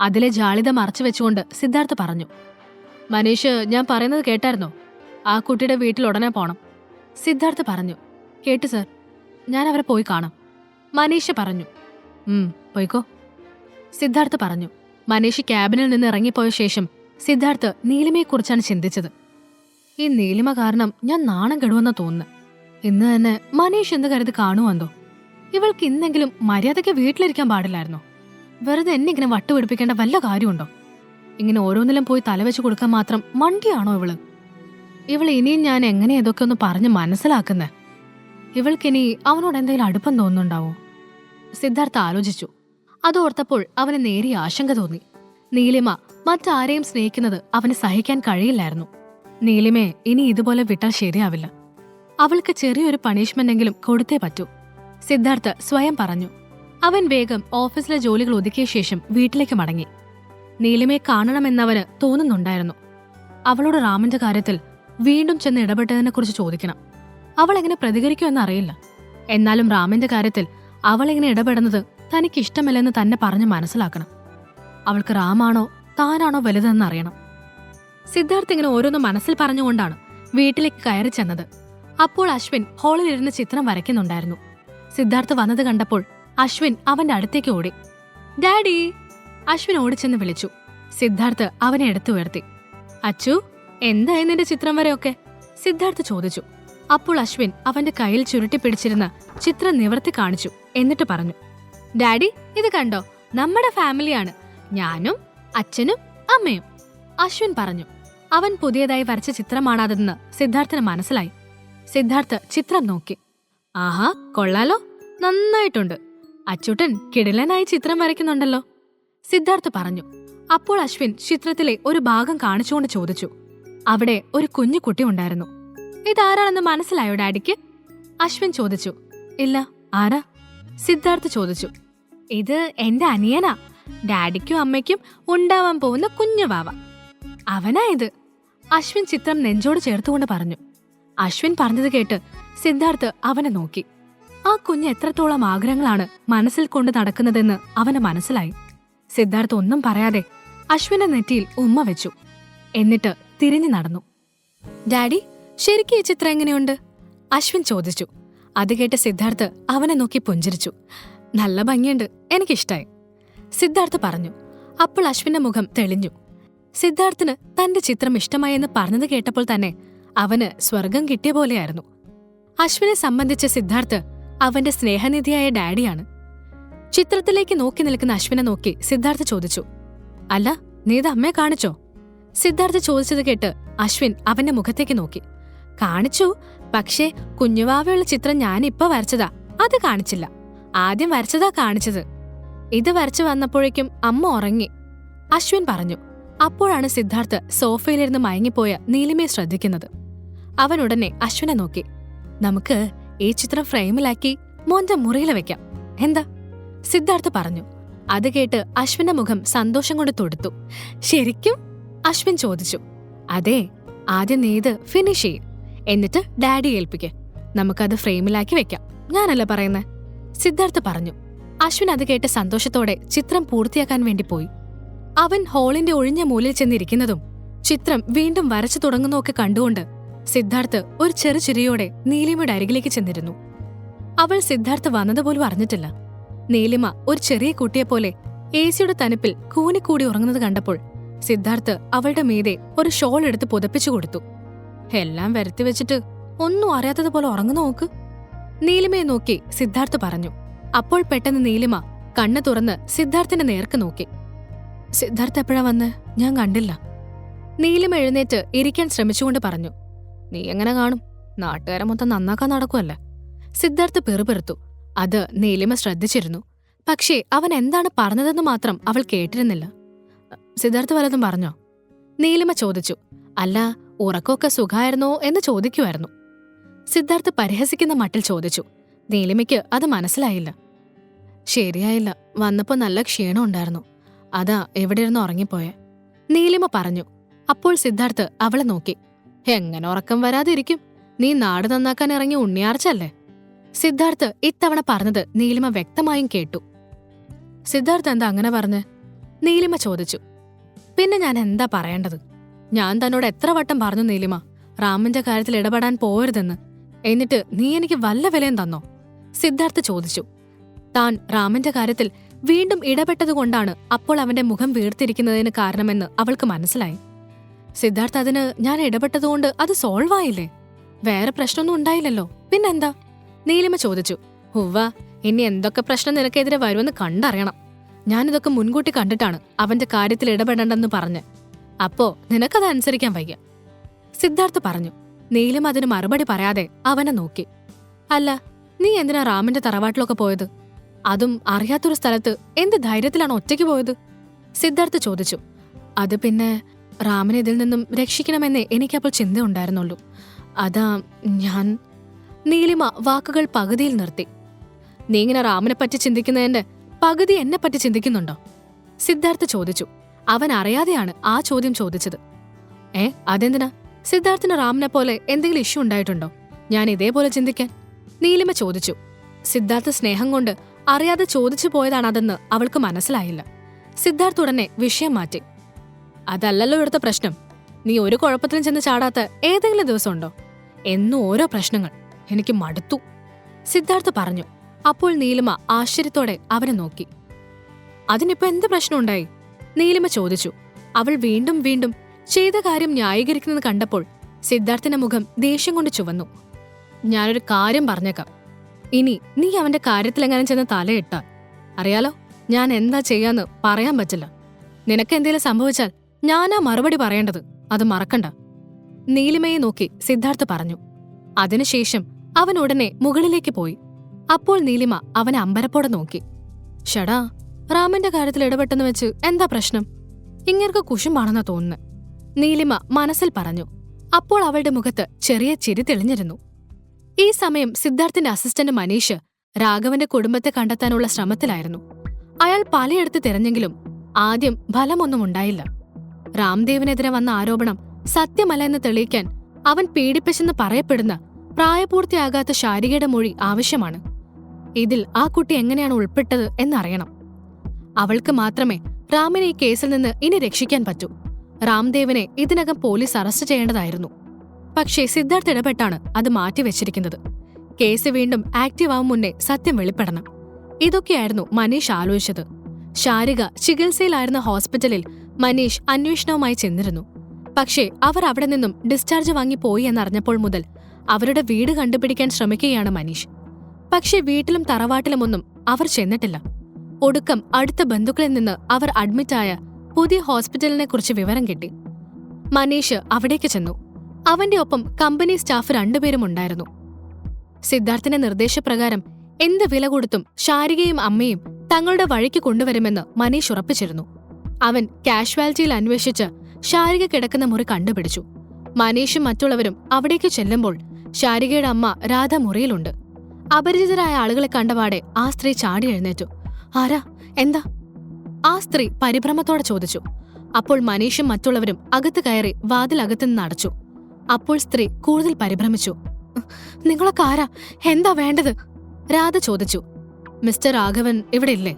അതിലെ ജാളിത മറച്ചു വെച്ചുകൊണ്ട് സിദ്ധാർത്ഥ് പറഞ്ഞു മനീഷ് ഞാൻ പറയുന്നത് കേട്ടായിരുന്നോ? ആ കുട്ടിയുടെ വീട്ടിൽ ഉടനെ പോണം. സിദ്ധാർത്ഥ് പറഞ്ഞു കേട്ടു സർ ഞാൻ അവരെ പോയി കാണാം. മനീഷ് പറഞ്ഞു പോയിക്കോ. സിദ്ധാർത്ഥ് പറഞ്ഞു മനീഷ് ക്യാബിനിൽ നിന്ന് ഇറങ്ങിപ്പോയ ശേഷം സിദ്ധാർത്ഥ് നീലിമയെക്കുറിച്ചാണ് ചിന്തിച്ചത്. ഈ നീലിമ കാരണം ഞാൻ നാണം കെടുവെന്ന തോന്നുന്നു. ഇന്ന് തന്നെ മനീഷ് എന്ത് കരുതി കാണുമെന്തോ ഇവൾക്ക് ഇന്നെങ്കിലും മര്യാദയ്ക്ക് വീട്ടിലിരിക്കാൻ പാടില്ലായിരുന്നോ? വെറുതെ എന്നെ ഇങ്ങനെ വട്ടുപിടിപ്പിക്കേണ്ട വല്ല കാര്യമുണ്ടോ? ഇങ്ങനെ ഓരോന്നിലും പോയി തലവെച്ച് കൊടുക്കാൻ മാത്രം മണ്ടിയാണോ ഇവൾ? ഇവൾ ഇനിയും ഞാൻ എങ്ങനെ ഒന്ന് പറഞ്ഞ് മനസ്സിലാക്കുന്നേ? ഇവൾക്കിനി അവനോട് എന്തെങ്കിലും അടുപ്പം തോന്നുന്നുണ്ടാവോ? സിദ്ധാർത്ഥ ആലോചിച്ചു. അതോർത്തപ്പോൾ അവന് നേരിയ ആശങ്ക തോന്നി. നീലിമ മറ്റാരെയും സ്നേഹിക്കുന്നത് അവന് സഹിക്കാൻ കഴിയില്ലായിരുന്നു. നീലിമയെ ഇനി ഇതുപോലെ വിട്ടാൽ ശരിയാവില്ല. അവൾക്ക് ചെറിയൊരു പണിഷ്മെന്റെങ്കിലും കൊടുത്തേ പറ്റൂ. സിദ്ധാർത്ഥ് സ്വയം പറഞ്ഞു. അവൻ വേഗം ഓഫീസിലെ ജോലികൾ ഒതുക്കിയ ശേഷം വീട്ടിലേക്ക് മടങ്ങി. നീലിമയെ കാണണമെന്നവന് തോന്നുന്നുണ്ടായിരുന്നു. അവളോട് റാമിന്റെ കാര്യത്തിൽ വീണ്ടും ചെന്ന് ഇടപെട്ടതിനെക്കുറിച്ച് ചോദിക്കണം. അവൾ എങ്ങനെ പ്രതികരിക്കുമെന്ന് അറിയില്ല എന്നാലും റാമിന്റെ കാര്യത്തിൽ അവൾ എങ്ങനെ ഇടപെടുന്നത് തനിക്ക് ഇഷ്ടമല്ലെന്ന് തന്നെ പറഞ്ഞ് മനസ്സിലാക്കണം. അവൾക്ക് റാമാണോ താനാണോ വലുതെന്ന് അറിയണം. സിദ്ധാർത്ഥ് ഇങ്ങനെ ഓരോന്ന് മനസ്സിൽ പറഞ്ഞുകൊണ്ടാണ് വീട്ടിലേക്ക് കയറി ചെന്നത്. അപ്പോൾ അശ്വിൻ ഹാളിലിരുന്ന് ചിത്രം വരയ്ക്കുന്നുണ്ടായിരുന്നു. സിദ്ധാർത്ഥ് വന്നത് കണ്ടപ്പോൾ അശ്വിൻ അവന്റെ അടുത്തേക്ക് ഓടി. ഡാഡി അശ്വിൻ ഓടിച്ചെന്ന് വിളിച്ചു. സിദ്ധാർത്ഥ് അവനെ എടുത്തു ഉയർത്തി. അച്ചു എന്തായി നിന്റെ ചിത്രം വരെയൊക്കെ? സിദ്ധാർത്ഥ് ചോദിച്ചു. അപ്പോൾ അശ്വിൻ അവന്റെ കയ്യിൽ ചുരുട്ടി പിടിച്ചിരുന്ന ചിത്രം നിവർത്തി കാണിച്ചു എന്നിട്ട് പറഞ്ഞു. ഡാഡി ഇത് കണ്ടോ? നമ്മുടെ ഫാമിലിയാണ്. ഞാനും അച്ഛനും അമ്മയും. അശ്വിൻ പറഞ്ഞു. അവൻ പുതിയതായി വരച്ച ചിത്രമാണതെന്ന് സിദ്ധാർത്ഥന് മനസ്സിലായി. സിദ്ധാർത്ഥ് ചിത്രം നോക്കി. ആഹാ കൊള്ളാലോ. നന്നായിട്ടുണ്ട്. അച്ചുട്ടൻ കിടിലനായി ചിത്രം വരയ്ക്കുന്നുണ്ടല്ലോ. സിദ്ധാർത്ഥ് പറഞ്ഞു. അപ്പോൾ അശ്വിൻ ചിത്രത്തിലെ ഒരു ഭാഗം കാണിച്ചുകൊണ്ട് ചോദിച്ചു. അവിടെ ഒരു കുഞ്ഞു കുട്ടി ഉണ്ടായിരുന്നു. ഇതാരാണെന്ന് മനസ്സിലായോ ഡാഡിക്ക്? അശ്വിൻ ചോദിച്ചു. ഇല്ല ആരാ? സിദ്ധാർത്ഥ് ചോദിച്ചു. ഇത് എന്റെ അനിയനാ. ഡാഡിക്കും അമ്മയ്ക്കും ഉണ്ടാവാൻ പോകുന്ന കുഞ്ഞു വാവ. അവനാ ഇത്. അശ്വിൻ ചിത്രം നെഞ്ചോട് ചേർത്തുകൊണ്ട് പറഞ്ഞു. അശ്വിൻ പറഞ്ഞത് കേട്ട് സിദ്ധാർത്ഥ് അവനെ നോക്കി. ആ കുഞ്ഞ് എത്രത്തോളം ആഗ്രഹങ്ങളാണ് മനസ്സിൽ കൊണ്ട് നടക്കുന്നതെന്ന് അവന് മനസ്സിലായി. സിദ്ധാർത്ഥ് ഒന്നും പറയാതെ അശ്വിന്റെ നെറ്റിയിൽ ഉമ്മ വെച്ചു. എന്നിട്ട് തിരിഞ്ഞു നടന്നു. ഡാഡി ശരിക്കും ഈ ചിത്രം എങ്ങനെയുണ്ട്? അശ്വിൻ ചോദിച്ചു. അത് കേട്ട് സിദ്ധാർത്ഥ് അവനെ നോക്കി പുഞ്ചിരിച്ചു. നല്ല ഭംഗിയുണ്ട്. എനിക്കിഷ്ടായി. സിദ്ധാർത്ഥ് പറഞ്ഞു. അപ്പോൾ അശ്വിന്റെ മുഖം തെളിഞ്ഞു. സിദ്ധാർത്ഥിന് തന്റെ ചിത്രം ഇഷ്ടമായെന്ന് പറഞ്ഞത് കേട്ടപ്പോൾ തന്നെ അവന് സ്വർഗം കിട്ടിയ പോലെയായിരുന്നു. അശ്വിനെ സംബന്ധിച്ച് സിദ്ധാർത്ഥ് അവന്റെ സ്നേഹനിധിയായ ഡാഡിയാണ്. ചിത്രത്തിലേക്ക് നോക്കി നിൽക്കുന്ന അശ്വിനെ നോക്കി സിദ്ധാർത്ഥ ചോദിച്ചു അല്ല നീ ഇത് അമ്മയെ കാണിച്ചോ? സിദ്ധാർത്ഥ ചോദിച്ചത് കേട്ട് അശ്വിൻ അവന്റെ മുഖത്തേക്ക് നോക്കി. കാണിച്ചു പക്ഷേ കുഞ്ഞുവാവയുള്ള ചിത്രം ഞാൻ വരച്ചതാ അത് കാണിച്ചില്ല. ആദ്യം വരച്ചതാ കാണിച്ചത്. ഇത് വരച്ചു വന്നപ്പോഴേക്കും അമ്മ ഉറങ്ങി. അശ്വിൻ പറഞ്ഞു അപ്പോഴാണ് സിദ്ധാർത്ഥ് സോഫയിലിരുന്ന് മയങ്ങിപ്പോയ നീലിമയെ ശ്രദ്ധിക്കുന്നത്. അവൻ ഉടനെ അശ്വിനെ നോക്കി നമുക്ക് ഈ ചിത്രം ഫ്രെയിമിലാക്കി മോന്റെ മുറിയിൽ വെക്കാം. എന്താ? സിദ്ധാർത്ഥ് പറഞ്ഞു. അത് കേട്ട് അശ്വിന്റെ മുഖം സന്തോഷം കൊണ്ട് തൊടുത്തു. ശരിക്കും? അശ്വിൻ ചോദിച്ചു. അതെ ആദ്യം നീ ഇത് ഫിനിഷ് ചെയ്യും. എന്നിട്ട് ഡാഡി ഏൽപ്പിക്കേ. നമുക്കത് ഫ്രെയിമിലാക്കി വെക്കാം. ഞാനല്ല പറയുന്നേ? സിദ്ധാർത്ഥ് പറഞ്ഞു. അശ്വിൻ അത് കേട്ട് സന്തോഷത്തോടെ ചിത്രം പൂർത്തിയാക്കാൻ വേണ്ടി പോയി. അവൻ ഹോളിന്റെ ഒഴിഞ്ഞ മൂലയിൽ ചെന്നിരിക്കുന്നതും ചിത്രം വീണ്ടും വരച്ചു തുടങ്ങുന്നതൊക്കെ കണ്ടുകൊണ്ട് സിദ്ധാർത്ഥ് ഒരു ചെറു ചിരിയോടെ നീലിമയുടെ അരികിലേക്ക് ചെന്നിരുന്നു. അവൾ സിദ്ധാർത്ഥ് വന്നതുപോലും അറിഞ്ഞിട്ടില്ല. നീലിമ ഒരു ചെറിയ കുട്ടിയെപ്പോലെ എ സിയുടെ തണുപ്പിൽ കൂനിക്കൂടി ഉറങ്ങുന്നത് കണ്ടപ്പോൾ സിദ്ധാർത്ഥ് അവളുടെ മീതെ ഒരു ഷോൾ എടുത്ത് പുതപ്പിച്ചു കൊടുത്തു. എല്ലാം വരുത്തി വെച്ചിട്ട് ഒന്നും അറിയാത്തതുപോലെ ഉറങ്ങുന്നു നോക്ക്. നീലിമയെ നോക്കി സിദ്ധാർത്ഥ് പറഞ്ഞു. അപ്പോൾ പെട്ടെന്ന് നീലിമ കണ്ണു തുറന്ന് സിദ്ധാർത്ഥിന്റെ നേർക്ക് നോക്കി. സിദ്ധാർത്ഥ് എപ്പോഴാ വന്ന്? ഞാൻ കണ്ടില്ല. നീലിമ എഴുന്നേറ്റ് ഇരിക്കാൻ ശ്രമിച്ചുകൊണ്ട് പറഞ്ഞു. നീ എങ്ങനെ കാണും? നാട്ടുകാരെ മൊത്തം നന്നാക്കാൻ നടക്കുമല്ലേ സിദ്ധാർത്ഥ് പെറുപെറുത്തു അത് നീലിമ ശ്രദ്ധിച്ചിരുന്നു. പക്ഷേ അവൻ എന്താണ് പറഞ്ഞതെന്ന് മാത്രം അവൾ കേട്ടിരുന്നില്ല. സിദ്ധാർത്ഥ് വല്ലതും പറഞ്ഞോ? നീലിമ ചോദിച്ചു. അല്ല ഉറക്കമൊക്കെ സുഖമായിരുന്നോ എന്ന് ചോദിക്കുമായിരുന്നു സിദ്ധാർത്ഥ് പരിഹസിക്കുന്ന മട്ടിൽ ചോദിച്ചു. നീലിമയ്ക്ക് അത് മനസ്സിലായില്ല. ശരിയായില്ല. വന്നപ്പോൾ നല്ല ക്ഷീണം ഉണ്ടായിരുന്നു. അതാ എവിടെയിരുന്നു ഉറങ്ങിപ്പോയെ? നീലിമ പറഞ്ഞു. അപ്പോൾ സിദ്ധാർത്ഥ് അവളെ നോക്കി. എങ്ങനെ ഉറക്കം വരാതിരിക്കും? നീ നാട് നന്നാക്കാൻ ഇറങ്ങി ഉണ്ണിയാർച്ചല്ലേ? സിദ്ധാർത്ഥ് ഇത്തവണ പറഞ്ഞത് നീലിമ വ്യക്തമായും കേട്ടു. സിദ്ധാർത്ഥ് എന്താ അങ്ങനെ പറഞ്ഞ്? നീലിമ ചോദിച്ചു. പിന്നെ ഞാൻ എന്താ പറയേണ്ടത്? ഞാൻ തന്നോട് എത്ര വട്ടം പറഞ്ഞു നീലിമ റാമിന്റെ കാര്യത്തിൽ ഇടപെടാൻ പോരുതെന്ന് എന്നിട്ട് നീ എനിക്ക് വല്ല വിലയും തന്നോ? സിദ്ധാർത്ഥ് ചോദിച്ചു. താൻ റാമിന്റെ കാര്യത്തിൽ വീണ്ടും ഇടപെട്ടതുകൊണ്ടാണ് അപ്പോൾ അവന്റെ മുഖം വീർത്തിരിക്കുന്നതിന് കാരണമെന്ന് അവൾക്ക് മനസ്സിലായി. സിദ്ധാർത്ഥ് അതിന് ഞാൻ ഇടപെട്ടതുകൊണ്ട് അത് സോൾവ് ആയില്ലേ? വേറെ പ്രശ്നമൊന്നും ഉണ്ടായില്ലല്ലോ. പിന്നെന്താ? നീലിമ ചോദിച്ചു. ഹുവ ഇനി എന്തൊക്കെ പ്രശ്നം നിനക്കെതിരെ വരുമെന്ന് കണ്ടറിയണം. ഞാനിതൊക്കെ മുൻകൂട്ടി കണ്ടിട്ടാണ് അവന്റെ കാര്യത്തിൽ ഇടപെടണ്ടെന്ന് പറഞ്ഞ്. അപ്പോ നിനക്കത് അനുസരിക്കാൻ വയ്യ. സിദ്ധാർത്ഥ് പറഞ്ഞു. നീലിമ അതിന് മറുപടി പറയാതെ അവനെ നോക്കി. അല്ല നീ എന്തിനാ റാമിന്റെ തറവാട്ടിലൊക്കെ പോയത്? അതും അറിയാത്തൊരു സ്ഥലത്ത് എന്ത് ധൈര്യത്തിലാണ് ഒറ്റയ്ക്ക് പോയത്? സിദ്ധാർത്ഥ് ചോദിച്ചു. അത് പിന്നെ റാമിനെ ഇതിൽ നിന്നും രക്ഷിക്കണമെന്നേ എനിക്കപ്പോൾ ചിന്ത ഉണ്ടായിരുന്നുള്ളൂ അതാ ഞാൻ നീലിമ വാക്കുകൾ പകുതിയിൽ നിർത്തി. നീ ഇങ്ങനെ റാമിനെ പറ്റി ചിന്തിക്കുന്നതിന്റെ പകുതി എന്നെ പറ്റി ചിന്തിക്കുന്നുണ്ടോ? സിദ്ധാർത്ഥ് ചോദിച്ചു. അവൻ അറിയാതെയാണ് ആ ചോദ്യം ചോദിച്ചത്. ഏ അതെന്തിനാ? സിദ്ധാർത്ഥിന് റാമിനെ പോലെ എന്തെങ്കിലും ഇഷ്യൂ ഉണ്ടായിട്ടുണ്ടോ? ഞാൻ ഇതേപോലെ ചിന്തിക്കാൻ? നീലിമ ചോദിച്ചു. സിദ്ധാർത്ഥ സ്നേഹം കൊണ്ട് അറിയാതെ ചോദിച്ചു പോയതാണതെന്ന് അവൾക്ക് മനസ്സിലായില്ല. സിദ്ധാർത്ഥ് ഉടനെ വിഷയം മാറ്റി. അതല്ലല്ലോ ഇവിടുത്തെ പ്രശ്നം. നീ ഒരു കുഴപ്പത്തിലും ചെന്ന് ചാടാത്ത ഏതെങ്കിലും ദിവസമുണ്ടോ? എന്നും ഓരോ പ്രശ്നങ്ങൾ. എനിക്ക് മടുത്തു. സിദ്ധാർത്ഥ് പറഞ്ഞു. അപ്പോൾ നീലിമ ആശ്ചര്യത്തോടെ അവനെ നോക്കി. അതിനിപ്പോ എന്ത് പ്രശ്നമുണ്ടായി? നീലിമ ചോദിച്ചു. അവൾ വീണ്ടും വീണ്ടും ചെയ്ത കാര്യം ന്യായീകരിക്കുന്നത് കണ്ടപ്പോൾ സിദ്ധാർത്ഥിന്റെ മുഖം ദേഷ്യം കൊണ്ട് ചുവന്നു. ഞാനൊരു കാര്യം പറഞ്ഞേക്കാം. ഇനി നീ അവന്റെ കാര്യത്തിലെങ്ങനെ ചെന്ന് തലയിട്ടാൽ. അറിയാലോ ഞാൻ എന്താ ചെയ്യാന്ന് പറയാൻ പറ്റില്ല. നിനക്ക് എന്തേലും സംഭവിച്ചാൽ ഞാനാ മറുപടി പറയേണ്ടത്. അത് മറക്കണ്ട. നീലിമയെ നോക്കി സിദ്ധാർത്ഥ് പറഞ്ഞു. അതിനുശേഷം അവൻ ഉടനെ മുകളിലേക്ക് പോയി. അപ്പോൾ നീലിമ അവനെ അമ്പരപ്പോടെ നോക്കി. ഷടാ റാമിന്റെ കാര്യത്തിൽ ഇടപെട്ടെന്ന് വെച്ച് എന്താ പ്രശ്നം? ഇങ്ങർക്ക് കുശുമ്പാണെന്നാ തോന്നുന്നു. നീലിമ മനസ്സിൽ പറഞ്ഞു. അപ്പോൾ അവളുടെ മുഖത്ത് ചെറിയ ചിരി തെളിഞ്ഞിരുന്നു. ഈ സമയം സിദ്ധാർത്ഥിന്റെ അസിസ്റ്റന്റ് മനീഷ് രാഘവന്റെ കുടുംബത്തെ കണ്ടെത്താനുള്ള ശ്രമത്തിലായിരുന്നു. അയാൾ പലയിടത്ത് തിരഞ്ഞെങ്കിലും ആദ്യം ഫലമൊന്നും ഉണ്ടായില്ല. രാംദേവിനെതിരെ വന്ന ആരോപണം സത്യമല്ല എന്ന് തെളിയിക്കാൻ അവൻ പീഡിപ്പിച്ചെന്ന് പറയപ്പെടുന്ന പ്രായപൂർത്തിയാകാത്ത ശാരികയുടെ മൊഴി ആവശ്യമാണ്. ഇതിൽ ആ കുട്ടി എങ്ങനെയാണ് ഉൾപ്പെട്ടത് എന്നറിയണം. അവൾക്ക് മാത്രമേ റാമിനെ ഈ കേസിൽ നിന്ന് ഇനി രക്ഷിക്കാൻ പറ്റൂ. രാംദേവിനെ ഇതിനകം പോലീസ് അറസ്റ്റ് ചെയ്യേണ്ടതായിരുന്നു. പക്ഷേ സിദ്ധാർത്ഥ് ഇടപെട്ടാണ് അത് മാറ്റിവെച്ചിരിക്കുന്നത്. കേസ് വീണ്ടും ആക്റ്റീവ് ആവും മുന്നേ സത്യം വെളിപ്പെടണം. ഇതൊക്കെയായിരുന്നു മനീഷ് ആലോചിച്ചത്. ശാരിക ചികിത്സയിലായിരുന്ന ഹോസ്പിറ്റലിൽ മനീഷ് അന്വേഷണവുമായി ചെന്നിരുന്നു. പക്ഷേ അവർ അവിടെ നിന്നും ഡിസ്ചാർജ് വാങ്ങി പോയി എന്നറിഞ്ഞപ്പോൾ മുതൽ അവരുടെ വീട് കണ്ടുപിടിക്കാൻ ശ്രമിക്കുകയാണ് മനീഷ്. പക്ഷേ വീട്ടിലും തറവാട്ടിലുമൊന്നും അവർ ചെന്നിട്ടില്ല. ഒടുക്കം അടുത്ത ബന്ധുക്കളിൽ നിന്ന് അവർ അഡ്മിറ്റായ പുതിയ ഹോസ്പിറ്റലിനെ കുറിച്ച് വിവരം കിട്ടി. മനീഷ് അവിടേക്ക് ചെന്നു. അവന്റെ ഒപ്പം കമ്പനി സ്റ്റാഫ് രണ്ടുപേരും ഉണ്ടായിരുന്നു. സിദ്ധാർത്ഥിന്റെ നിർദ്ദേശപ്രകാരം എന്ത് വില കൊടുത്തും ശാരികയും അമ്മയും തങ്ങളുടെ വഴിക്ക് കൊണ്ടുവരുമെന്ന് മനീഷ് ഉറപ്പിച്ചിരുന്നു. അവൻ കാഷ്വാലിറ്റിയിൽ അന്വേഷിച്ച് ശാരിക കിടക്കുന്ന മുറി കണ്ടുപിടിച്ചു. മനീഷും മറ്റുള്ളവരും അവിടേക്ക് ചെല്ലുമ്പോൾ ശാരികയുടെ അമ്മ രാധ മുറിയിലുണ്ട്. അപരിചിതരായ ആളുകളെ കണ്ടപാടെ ആ സ്ത്രീ ചാടി എഴുന്നേറ്റു. ആരാ? എന്താ? ആ സ്ത്രീ പരിഭ്രമത്തോടെ ചോദിച്ചു. അപ്പോൾ മനീഷും മറ്റുള്ളവരും അകത്ത് കയറി വാതിൽ അകത്തുനിന്ന് അടച്ചു അപ്പോൾ സ്ത്രീ കൂടുതൽ പരിഭ്രമിച്ചു. നിങ്ങളൊക്കെ ആരാ? എന്താ വേണ്ടത്? രാധ ചോദിച്ചു. മിസ്റ്റർ രാഘവൻ ഇവിടെ ഇല്ലേ?